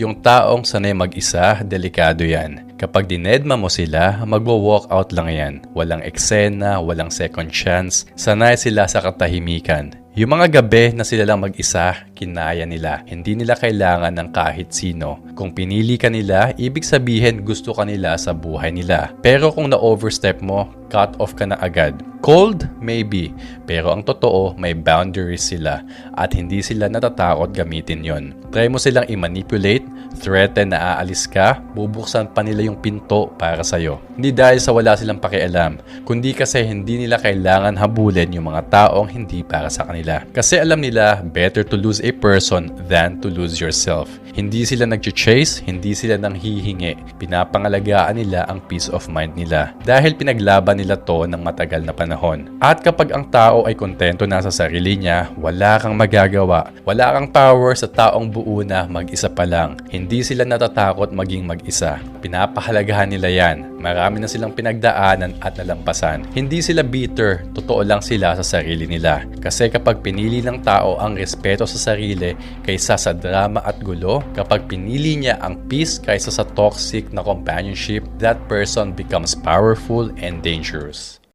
Yung taong sanay mag-isa, delikado yan. Kapag dinedma mo sila, magwo-walk out lang yan. Walang eksena, walang second chance. Sanay sila sa katahimikan. Yung mga gabi na sila lang mag-isa, kinaya nila. Hindi nila kailangan ng kahit sino. Kung pinili ka nila, ibig sabihin gusto ka nila sa buhay nila. Pero kung na-overstep mo, cut off ka na agad. Cold? Maybe. Pero ang totoo, may boundaries sila at hindi sila natatakot gamitin yon. Try mo silang i-manipulate, threaten na aalis ka, bubuksan pa nila yung pinto para sa'yo. Hindi dahil sa wala silang pakialam, kundi kasi hindi nila kailangan habulin yung mga taong hindi para sa kanila. Kasi alam nila, better to lose a person than to lose yourself. Hindi sila nag-chase, hindi sila nang hihingi. Pinapangalagaan nila ang peace of mind nila. Dahil pinaglaban nila to ng matagal na panahon. At kapag ang tao ay kontento na sa sarili niya, wala kang magagawa. Wala kang power sa taong buo na mag-isa pa lang. Hindi sila natatakot maging mag-isa. Pinapahalagahan nila yan. Marami na silang pinagdaanan at nalampasan. Hindi sila bitter, totoo lang sila sa sarili nila. Kasi kapag pinili ng tao ang respeto sa sarili kaysa sa drama at gulo, kapag pinili niya ang peace kaysa sa toxic na companionship, that person becomes powerful and dangerous.